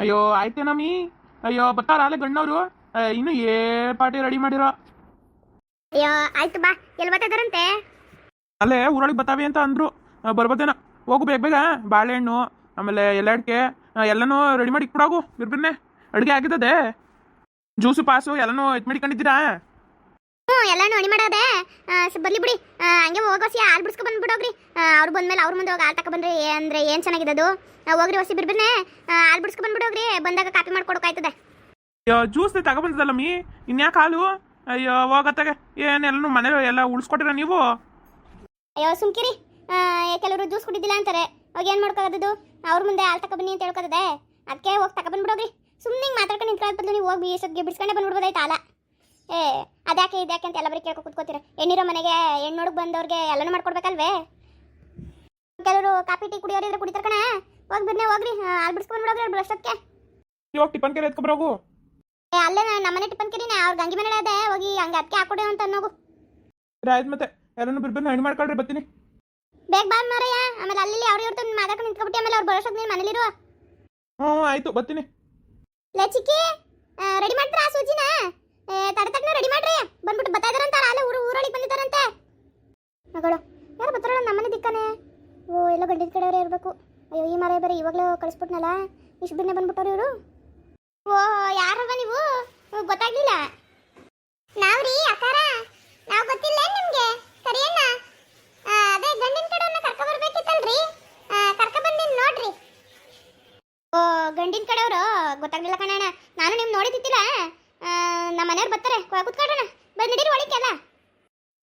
ಅಯ್ಯೋ ಆಯ್ತೇನಮ್ಮಿ ಅಯ್ಯೋ ಬತ್ತಾರ ಅಲ್ಲೇ ಗಣ್ಣವರು ಇನ್ನು ಏ ಪಾರ್ಟಿ ರೆಡಿ ಮಾಡಿರೋ? ಅಯ್ಯೋ ಆಯ್ತು ಬಾ ಎಲ್ಲಿ ಬರ್ತಾರಂತೆ ಅಲ್ಲೇ ಊರೊಳಗೆ ಬತ್ತಾವೆ ಅಂತ ಅಂದ್ರು. ಬರ್ಬೋದೇನ ಹೋಗು ಬೇಗ ಬೇಗ ಬಾಳೆಹಣ್ಣು ಆಮೇಲೆ ಎಲೆ ಎಲ್ಲನೂ ರೆಡಿ ಮಾಡಿ ಇಟ್ಬಿಡೋಗು ಬಿರ್ಬಿರ್ನೆ. ಅಡುಗೆ ಆಗಿದ್ದದೆ. ಜ್ಯೂಸು ಪಾಸು ಎಲ್ಲನೂ ಇದು ಮಾಡಿಕೊಂಡಿದ್ದೀರಾ? ಹ್ಞೂ ಎಲ್ಲಾನು ಅಣಿ ಮಾಡೋದೆ. ಬರ್ಲಿ ಬಿಡಿ. ಹಂಗೆ ಹಂಗೆ ಹೋಗೋಸಿ ಹಾಲು ಬಿಡಿಸ್ಕೊ ಬಂದ್ಬಿಡೋಗ್ರಿ ಅವ್ರು ಬಂದ್ಮೇಲೆ ಅವ್ರ ಮುಂದೆ ಹೋಗಿ ಹಾಲು ತಗೊಬಂದ್ರಿ ಅಂದ್ರೆ ಏನು ಚೆನ್ನಾಗಿದ್ದದು? ಹೋಗ್ರಿ ಹೊಸಿ ಬಿರ್ಬಿರ್ನೆ ಹಾಲು ಬಿಡಿಸ್ಕೊ ಬಂದ್ಬಿಡೋಗ್ರಿ ಬಂದಾಗ ಕಾಪಿ ಮಾಡ್ಕೊಡೋಕಾಯ್ತದೆ. ಅಯ್ಯೋ ಜ್ಯೂಸ್ ಮೀ? ಇನ್ಯಾಕೆ ಹಾಲು? ಅಯ್ಯೋ ಹೋಗತ್ತಾಗೆ. ಏನೆಲ್ಲೂ ಮನೆ ಎಲ್ಲ ಉಳಿಸ್ಕೊಟ್ಟಿರ ನೀವು? ಅಯ್ಯೋ ಸುಮ್ಕಿರಿ. ಕೆಲವರು ಜ್ಯೂಸ್ ಕುಡಿದಿಲ್ಲ ಅಂತಾರೆ. ಅವಾಗ ಏನು ಮಾಡ್ಕೋದು ಅವ್ರ ಮುಂದೆ ಹಾಲು ತಗೊಬನ್ನಿ ಅಂತ ಹೇಳ್ಕೊತದೆ. ಅದಕ್ಕೆ ಹೋಗಿ ತಗೊಬಂದ್ಬಿಡೋಗ್ರಿ ಸುಮ್ಮನೆ ಮಾತಾಡ್ಕೊಂಡು ನಿಂತ್ಕೊಳ್ಳೋದು ಬದಲು ನೀವು ಹೋಗಿ ಎಷ್ಟೊತ್ತಿಗೆ ಬಿಡಿಸ್ಕೊಂಡೆ ಬಂದ್ಬಿಡ್ಬೋದಾಯ್ತು ಹಾಲ? ಏ ಅದ್ಯಾಕೆ ಇದ್ಯಾಕೆ ಅಂತ ಎಲ್ಲ ಬರೀ ಕೇಳ್ಕೊ ಕೂತ್ಕೋತೀರ? ಹೆಣ್ಣಿರೋ ಮನೆಗೆ ಹೆಣ್ಣೊಳಗೆ ಬಂದವ್ರಿಗೆ ಎಲ್ಲನೂ ಮಾಡ್ಕೊಡ್ಬೇಕಲ್ವೇ? ಕೆಲವರು ಕಾಫಿ ಟೀ ಕುಡಿಯೋರಿದ್ರೆ ಕುಡಿತಾರ ಕಣ. ಹೋಗಿ ಬಿಡ್ನೆ ಹೋಗ್ರಿ. ಅಲ್ಲಿ ಬಿಡ್ಸ್ಕೊಂಡು ಬಿಡೋಗ್ರಿ ಅಷ್ಟೊತ್ತಿಗೆ ಇವಾಗ ಟಿಫನ್ ಕೆರೆ ಎತ್ಕೊಬ್ರೋಗು ಏ ಅಲ್ಲೇ ನಮ್ಮನೆ ಟಿಫನ್ ಕಿರಿನೇ ಅವ್ರ ಗಂಗಿ ಮನೆ ಅದೇ. ಹೋಗಿ ಹಂಗೆ ಅದಕ್ಕೆ ಹಾಕೊಡಿ ಅಂತ ಅನ್ನೋಗು. ಆಯ್ತು ಮತ್ತೆ. ಎಲ್ಲನೂ ಬಿರ್ಬಿರ್ನ ಹಣ್ಣು ಮಾಡ್ಕೊಳ್ರಿ ಬರ್ತೀನಿ. ಬೇಗ ಬಾ ಮಾರಯ್ಯ. ಆಮೇಲೆ ಅಲ್ಲಿ ಅವ್ರು ಇವ್ರ ಮಾತಾಡ್ಕೊಂಡು ನಿಂತ್ಕೊಬಿಟ್ಟು ಆಮೇಲೆ ಅವ್ರು ನೀ ನೀನು ಮನೇಲಿರುವ ಹ್ಞೂ ಆಯ್ತು ಬರ್ತೀನಿ. ಲೇ ಚಿಕ್ಕಿ. ರೆಡಿ ಮಾಡ್ತೀರಾ ಸೂಜಿನ? ತಡ ತಟ್ಟನ ರೆಡಿ ಮಾಡ್ರಿ. ಬಂದ್ಬಿಟ್ಟು ಬರ್ತಾ ಇದಾರಂತ ಊರು, ಊರೊಳಗೆ ಬಂದಿದ್ದಾರಂತೆ ಮಗಳು, ಯಾರು ಬರ್ತಾರಲ್ಲ ನಮ್ಮನೆ ದಿಕ್ಕನೆ? ಓ, ಎಲ್ಲ ಗಂಡಿದ ಕಡೆಯವರೇ ಇರಬೇಕು. ಅಯ್ಯೋ, ಈ ಮರ ಬೇರೆ ಇವಾಗಲೇ ಕಳಿಸ್ಬಿಟ್ನಲ್ಲ. ಇಷ್ಟು ಬಿನ್ನೆ ಬಂದ್ಬಿಟ್ಟವ್ರು ಇವರು. ಓ, ಯಾರವ ನೀವು? ಗೊತ್ತಾಗ್ಲಿಲ್ಲ ನಾವ್ರಿ ಅಕ್ಕಾರ ನಾವು ಗೊತ್ತಿಲ್ಲ ನಿಮ್ಗೆ ಸರಿಯಣ್ಣ ಆ, ಅದೇ ಗಂಡಿನ ಕಡೆಯವ್ರನ್ನ ಕರ್ಕೊ ಬರ್ಬೇಕಿತ್ತಲ್ರಿ ಕರ್ಕೊ ಬಂದಿನಿ ನೋಡ್ರಿ ಓ ಗಂಡಿನ ಕಡೆಯವರು ಗೊತ್ತಾಗ್ಲಿಲ್ಲ ಕಣಣ್ಣ ನಾನು ನಿಮ್ ನೋಡಿದ್ದಿತ್ತಿಲ್ಲ ನಮ್ಮ ಮನೆಯವ್ರು ಬರ್ತಾರೆ. ಕೊ- ಕುತ್ಕೊಳ್ರಣ ಬಂದು ನಡೀರಿ ಒಳಿಕೆಲ್ಲ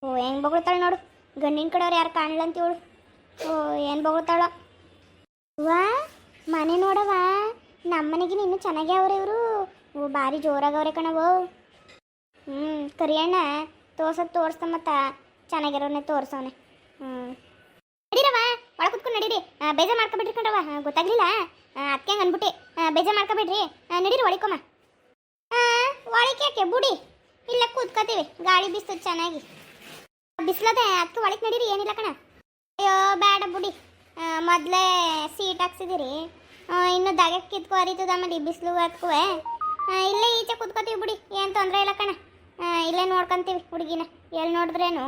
ಓ, ಹೆಂಗೆ ಬಗಳ್ತಾಳೆ ನೋಡು. ಗಂಡಿನ ಕಡೆಯವ್ರು ಯಾರು ಕಾಣಲ್ಲ ಓ, ಏನು ಬೊಗಳ್ತಾಳ. ವಾ, ಮನೆ ನೋಡವ ನಮ್ಮ ಮನೆಗಿನ ಇನ್ನೂ ಚೆನ್ನಾಗೇ ಅವ್ರೆ ಇವರು. ಓ, ಭಾರಿ ಜೋರಾಗವ್ರೆ ಕಣವು ಹ್ಞೂ ಕರಿಯಣ್ಣ ತೋರ್ಸೋದು ತೋರಿಸ್ತ ಮತ್ತ ಚೆನ್ನಾಗಿರೋನೆ ತೋರ್ಸವನೆ. ಹ್ಞೂ ನಡೀರವ ಒಳಗೆ ಕುತ್ಕೊಂಡು ನಡೀರಿ. ಬೇಜಾರು ಮಾಡ್ಕೊಬಿಟ್ರಿ ಕಣ್ರವ ಗೊತ್ತಾಗ್ಲಿಲ್ಲ. ಅದಕ್ಕೆ ಹಂಗೆ ಅಂದ್ಬಿಟ್ಟು ಬೇಜಾರು ಮಾಡ್ಕೊಬೇಡ್ರಿ. ನಡೀರಿ ಒಳಿಕೊಮ್ಮ ಒಳಕ್ಕೆ ಯಾಕೆ ಬುಡಿ. ಇಲ್ಲ ಕೂತ್ಕೋತೀವಿ. ಗಾಳಿ ಬಿಸ್ತು ಚೆನ್ನಾಗಿ. ಬಿಸಿಲದೆ, ಅದಕ್ಕೆ ಒಳಗೆ ನಡೀರಿ, ಏನಿಲ್ಲ ಕಣ. ಅಯ್ಯೋ, ಬೇಡ ಬುಡಿ. ಮೊದಲೇ ಸೀಟ್ ಹಾಕ್ಸಿದಿರಿ ಇನ್ನೂ ದಗಕ್ಕೆ ಕಿತ್ಕೊ ಹರಿತದ ಆಮೇಲೆ ಬಿಸಿಲು ಅದಕ್ಕೂ ಇಲ್ಲೇ ಈಚೆ ಕೂತ್ಕೋತೀವಿ ಬಿಡಿ. ಏನು ತೊಂದರೆ ಇಲ್ಲ ಕಣ. ಇಲ್ಲೇ ನೋಡ್ಕೊಂತೀವಿ ಹುಡುಗಿನ. ಎಲ್ಲಿ ನೋಡಿದ್ರೇನು?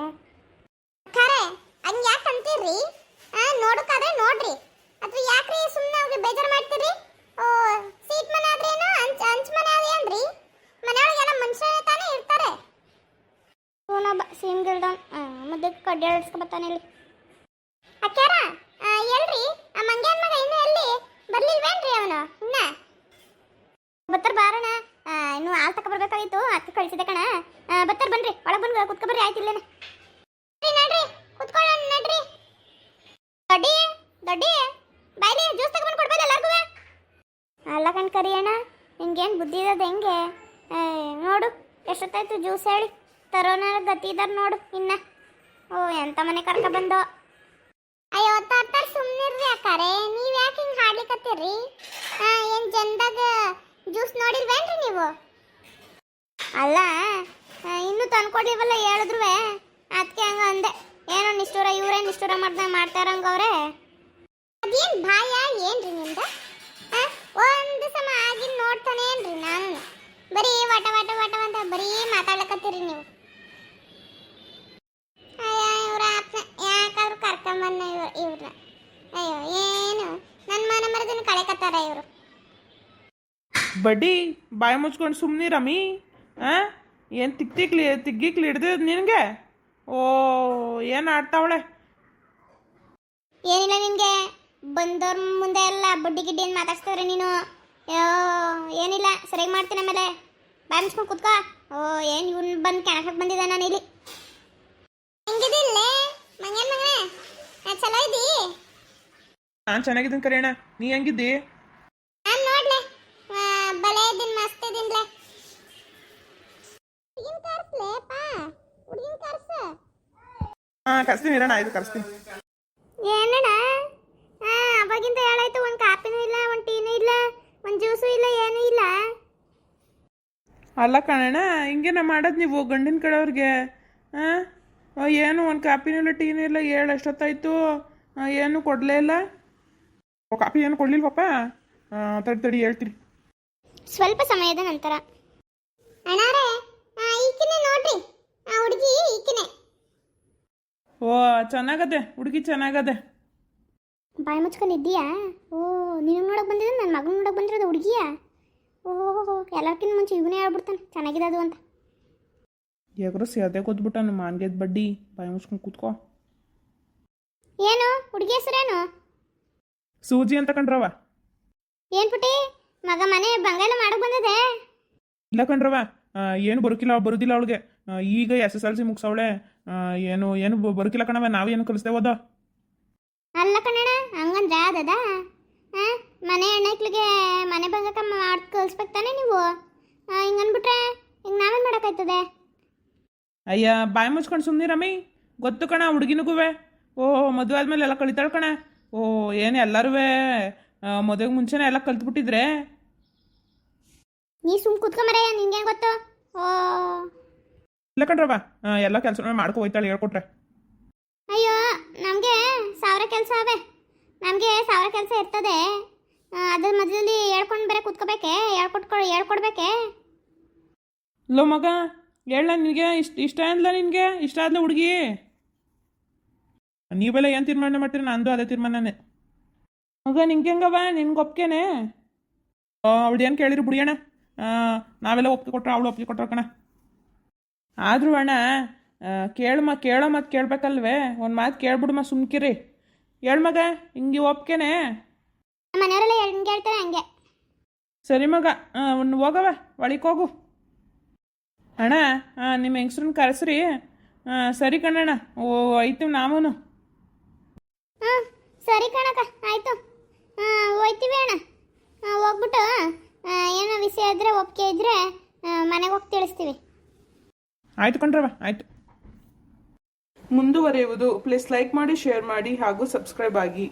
ಖರೆ ಹಂಗೆ ಯಾಕೆ ಅಂತೀರಿ ನೋಡೋಕ್ಕಾದ್ರೆ ನೋಡ್ರಿ ಅಥವಾ ಯಾಕ್ರಿ ಸುಮ್ಮನೆ ಅವ್ರಿಗೆ ಬೇಜಾರು ಮಾಡ್ತೀರಿ ಓ ಸೀಟ್ ಮನೆ ಆದ್ರೇನು ಅಂಚ್ ಅಂಚ್ ಮನೆ ಅದೇನ್ರಿ ಮನೆಯೊಳಗೆಲ್ಲ ಮನುಷ್ಯರೇ ತಾನೇ ಇರ್ತಾರೆ ಇವನೊಬ್ಬ ಸೀಮ್ ಗಿಲ್ಡನ್ ಆಡಿಸ್ಕೊಬತ್ತಾನೆ ಇಲ್ಲಿ. ಅಕ್ಕ್ಯಾರ ಆ, ಎಲ್ರಿ ಆ ಮಂಗ್ಯಾನ್ ಮಗ ಇನ್ನು ಎಲ್ಲಿ? ಬರ್ಲಿಲ್ವೇನ್ರಿ ಅವನು? ಇನ್ನ? ಬತ್ತರ್ ಬಾರಣ. ಇನ್ನು ಹಾಲು ತಕ ಬರ್ಬೇಕಾಗಿತ್ತು ಅದಕ್ಕೆ ಕಳಿಸಿದೆ ಕಣ. ಬತ್ತರ್ ಬನ್ರಿ ಒಳಗೆ ಬಂದು ಕುತ್ಕೊಬರ್ರಿ ಆಯ್ತು ಇಲ್ಲೇನೆ. ನಡ್ರಿ, ಕುತ್ಕೊಳ್ಳೋಣ ನಡ್ರಿ. ದೊಡ್ಡಿ ದೊಡ್ಡಿ ಬಾಯ್ಲಿ ಜ್ಯೂಸ್ ತಗೊಂಡು ಕೊಡ್ಬೋದು ಎಲ್ಲರಿಗೂ ಅಲ್ಲ ಕಣ್ ಕರಿಯಣ್ಣ ನಿಂಗೇನು ಬುದ್ಧಿ ಇರೋದು ಹೆಂಗೆ? ನೋಡು ಎಷ್ಟೊತ್ತಾಯ್ತು ಜ್ಯೂಸ್ ಹೇಳಿ. ತರೋನ ಗತಿ ಇದಾರ ನೋಡು ಇನ್ನ. ಎಂತ ಮನೆ ಕರ್ಕ ಬಂದು. ಅಯ್ಯೋ ತಾತಾರ ಸುಮ್ಮನಿರ್ರಿ ಅಕ್ಕಾರೆ. ನೀವು ಯಾಕೆ ಹಿಂಗೆ ಹಾಡ್ಲಿಕತ್ತೀರಿ? ಏನು ಜನದಾಗ ಜ್ಯೂಸ್ ನೋಡಿಲ್ವೇನ್ರಿ ನೀವು? ಅಲ್ಲ ಇನ್ನೂ ತಂದ್ಕೊಡ್ಲಿವಲ್ಲ ಹೇಳಿದ್ರು ಅದಕ್ಕೆ ಹಂಗ ಅಂದೆ. ಏನೋ ನಿಷ್ಠೂರ ಇವರೇ ನಿಷ್ಠೂರ ಮಾಡ್ದ ಮಾಡ್ತಾರಂಗ ಅವ್ರೆ. ಅದೇನ್ ಭಾಯ ಏನ್ರಿ ನಿಮ್ದು? ಒಂದು ಸಮ ಆಗಿನ ನೋಡ್ತಾನೆ ಏನ್ರಿ ನಾನು. ಬರೀ ವಾಟ ವಟ ವಾಟ ಅಂತ ಬರೀ ಮಾತಾಡ್ಲಕತ್ತೀರಿ ನೀವು ಅಯ್ಯ ಇವ್ರ ಅಪ್ಪನ ಕರ್ಕೊಂಬನ್ನ ಇವ್ರನ್ನ ಅಯ್ಯೋ ಏನು? ನನ್ನ ಮನೆ ಮರದನ್ನ ಕಳೆಕತ್ತಾರ ಇವರು. ಬಡ್ಡಿ ಬಾಯಿ ಮುಚ್ಕೊಂಡು ಸುಮ್ಮನಿರಮ್ಮಿ ಆ? ಏನು ತಿಕ್ ತಿಕ್ಲಿ ತಿಗ್ಗಿಕ್ಲಿ ಹಿಡ್ದು ನಿನಗೆ? ಓ ಏನು ಆಡ್ತಾವಳೆ? ಏನಿಲ್ಲ ನಿನಗೆ. ಬಂದವ್ರ ಮುಂದೆ ಎಲ್ಲ ಬಡ್ಡಿ ಗಿಡ್ಡಿ ಏನು ಮಾತಾಡ್ಸ್ತವ್ರೆ ನೀನು? ಅಯ್ಯೋ ಏನಿಲ್ಲ. ಸರಿಯಾಗಿ ಮಾಡ್ತೀನಿ ಆಮೇಲೆ ಬಾಯಿ ಮುಚ್ಕೊಂಡು ಕುತ್ಕೋ. ಓ ಏನು ಇವ್ನು ಬಂದು ಕೆಣಕಕ್ಕೆ ಬಂದಿದ್ದೆ ನಾನು ಇಲ್ಲಿ? ಹೆಂಗಿದಿಲ್ಲ ಮಂಗನ್ ಮಗನೇ? ಚಲೋ ಇದ್ದೀ ನಾನು ಚೆನ್ನಾಗಿದ್ದೀನಿ ಕರೆಯಣ ನೀ ಹೆಂಗಿದ್ದಿ? ನಾನು ನೋಡ್ಲೆ. ಆ, ಬಲೆ ಇದ್ದೀನಿ ಮಸ್ತ್ ಇದ್ದೀನ್ಲೆ ಹುಡುಗಿನ ಕರ್ಸ್ಲೆ ಪಾ. ಹುಡುಗಿನ ಕರ್ಸ. ಹಾಂ ಕರ್ಸ್ತೀನಿ ಇರೋಣ ಆಯ್ತು ಕರ್ಸ್ತೀನಿ. ಏನಣ್ಣ? ಆ, ಅವಾಗಿಂದ ಹೇಳಾಯ್ತು ಒಂದು ಕಾಪಿನೂ ಇಲ್ಲ ಒಂದು ಟೀನೂ ಇಲ್ಲ ಒಂದು ಜ್ಯೂಸು ಇಲ್ಲ ಏನೂ ಇಲ್ಲ. ಅಲ್ಲ ಕಣಣ್ಣ ಹಿಂಗೇನ ಮಾಡೋದು ನೀವು ಗಂಡಿನ ಕಡೆಯವ್ರಿಗೆ? ಹಾಂ ಏನು ಒಂದು ಕಾಪಿನೂ ಇಲ್ಲ ಟೀನೂ ಇಲ್ಲ ಏಳು ಎಷ್ಟೊತ್ತಾಯ್ತು? ಏನು ಕೊಡಲೇ ಇಲ್ಲ? ಓ ಕಾಪಿ ಏನು ಕೊಡ್ಲಿಲ್ವಪ್ಪ ತಡಿ ತಡಿ ಹೇಳ್ತೀನಿ. ಸ್ವಲ್ಪ ಸಮಯದ ನಂತರ. ಅಣ್ಣಾರೇ ಈಕಿನೇ ನೋಡ್ರಿ. ಆ ಹುಡುಗಿ ಈಕಿನೇ. ಓ ಚೆನ್ನಾಗದೆ ಹುಡುಗಿ ಚೆನ್ನಾಗದೆ. ಬಾಯಿ ಮುಚ್ಕೊಂಡು ಇದ್ದೀಯಾ? ಓ ನೀನು ನೋಡಕ್ ಬಂದಿದ್ದ ನನ್ನ ಮಗನ ನೋಡಕ್ ಬಂದಿರೋದು ಹುಡುಗಿಯಾ? ಓಹೋ ಎಲ್ಲಕ್ಕಿಂತ ಮುಂಚೆ ಇವನೇ ಹೇಳ್ಬಿಡ್ತಾನೆ ಚೆನ್ನಾಗಿದೆ ಅದು ಅಂತ. ಯಾಕ್ರೋ ಸೇದೆ ಗೊತ್ಬಿಟ್ಟ ನಮ್ಮ ಮಾನ್ಗೆದ್ ಬಡ್ಡಿ. ಬಾಯಿ ಮುಚ್ಕೊಂಡು ಕೂತ್ಕೋ. ಏನು? ಹುಡುಗಿ ಹೆಸರೇನು? ಸೂಜಿ ಅಂತ ಕಂಡ್ರವ. ಏನ್ ಪುಟಿ ಮಗ ಮನೆ ಬಂಗಾಲ ಮಾಡಕ್ ಬಂದಿದೆ. ಇಲ್ಲ ಕಣ್ರವ ಆ, ಏನು ಬರೋಕಿಲ್ಲ ಬರೋದಿಲ್ಲ ಅವಳಿಗೆ. ಈಗ ಎಸ್ ಎಸ್ ಎಲ್ ಸಿ ಮುಗಿಸವಳೆ. ಏನು ಏನು ಬ- ಬರೋಕಿಲ್ಲ ಕಣವ ನಾವೇನು ಕಲಿಸ್ತೇವದ ಅಲ್ಲ ಕಣಣ್ಣ ಹಂಗಂದ್ರೆ ಅದದ ಆ, ಮನೆ ಅಣ್ಣಕ್ಕಳಿಗೆ ಮನೆ ಬಂಗಕ್ಕ ಮಾಡಿ ಕಲಿಸ್ಬೇಕು ತಾನೇ ನೀವು? ಆ, ಹಿಂಗನ್ಬಿಟ್ರೆ ಹಿಂಗೆ ನಾವೇನು ಮಾಡೋಕ್ಕಾಯ್ತದೆ ಅಯ್ಯ ಬಾಯ್ ಮುಚ್ಕೊಂಡು ಸುಮ್ಮನೆ ರಮಿ. ಗೊತ್ತು ಕಣ ಹುಡುಗಿನಗುವೆ. ಓ ಮದುವೆ ಆದಮೇಲೆ ಎಲ್ಲ ಕಲಿತಾಳೆ ಕಣ. ಓ ಏನು ಎಲ್ಲರೂ ಮದುವೆಗೆ ಮುಂಚೆನೇ ಎಲ್ಲ ಕಲ್ತ್ಬಿಟ್ಟಿದ್ರೆ? ನೀ ಸುಮ್ ಕುತ್ಕೊಂಬರಯ್ಯ ನಿನ್ಗೇನು ಗೊತ್ತು? ಓ. ಇಲ್ಲ ಕಣ್ರವ ಎಲ್ಲ ಕೆಲಸ ಮಾಡ್ಕೊ ಹೋಯ್ತಾಳೆ ಹೇಳ್ಕೊಟ್ರೆ. ಅಯ್ಯೋ ನಮಗೆ ಸಾವಿರ ಕೆಲಸ ಅವೆ. ನಮಗೆ ಸಾವಿರ ಕೆಲಸ ಇರ್ತದೆ. ಅದ್ರ ಮಧ್ಯದಲ್ಲಿ ಹೇಳ್ಕೊಂಡು ಬೇರೆ ಕುತ್ಕೋಬೇಕೆ? ಹೇಳ್ಕೊಟ್ಕೊ ಹೇಳ್ಕೊಡ್ಬೇಕೆ? ಲೋ ಮಗ ಹೇಳ ನಿನಗೆ ಇಷ್ಟ ಇಷ್ಟ ಅಂದ್ಲ ನಿನಗೆ? ಇಷ್ಟ ಆದ್ಲ ಹುಡುಗಿ? ನೀವೆಲ್ಲ ಏನು ತೀರ್ಮಾನ ಮಾಡ್ತೀರಿ? ನಂದು ಅದೇ ತೀರ್ಮಾನನೇ. ಮಗ ನಿಂಗೆ ಹೆಂಗವ ನಿನ್ಗೆ ಒಪ್ಕೇನೆ? ಅವಳು ಏನು ಕೇಳಿರಿ ಹಾಂ ನಾವೆಲ್ಲ ಒಪ್ಪಿಗೆ ಕೊಟ್ರೆ ಅವಳು ಒಪ್ಪಿಗೆ ಕೊಟ್ರ ಕಣ. ಆದರೂ ಅಣ್ಣ ಕೇಳಮ್ಮ ಕೇಳೋ ಮಾತು ಕೇಳಬೇಕಲ್ವೇ? ಒಂದು ಮಾತು ಕೇಳ್ಬಿಡಮ್ಮ ಸುಮ್ಕಿರಿ. ಹೇಳು ಮಗ ಹಿಂಗೆ ಒಪ್ಕೇನೆ? ಮನೆಯವರೆಲ್ಲ ಹೆಂಗೆ ಹೇಳ್ತಾರೆ ಹಂಗೆ. ಸರಿ ಮಗ ಒಂದು ಹೋಗವ ಒಳಿಕೋಗು ಹೋಗು. ಅಣ್ಣ ನಿಮ್ಮ ಹೆಂಗಸ್ರನ್ನ ಕರೆಸ್ರಿ. ಸರಿ ಕಣಣ್ಣ. ಓ ಆಯ್ತು ನಾವೂ ಹ್ಞೂ ಸರಿ ಕಣಕ್ಕ ಆಯ್ತು. ಹೋಯ್ತೀವಿ ಅಣ್ಣ. ಆ, ಹೋಗ್ಬಿಟ್ಟು ಆ, ಏನೋ ವಿಷಯ ಇದ್ರೆ ಒಪ್ಪಿಗೆ ಇದ್ರೆ ಮನೆಗೆ ಹೋಗಿ ತಿಳಿಸ್ತೀವಿ. ಆಯ್ತು ಕಣ್ರವ ಆಯ್ತು. ಮುಂದುವರಿಯುವುದು. ಪ್ಲೀಸ್ ಲೈಕ್ ಮಾಡಿ ಶೇರ್ ಮಾಡಿ ಹಾಗೂ ಸಬ್ಸ್ಕ್ರೈಬ್ ಆಗಿ.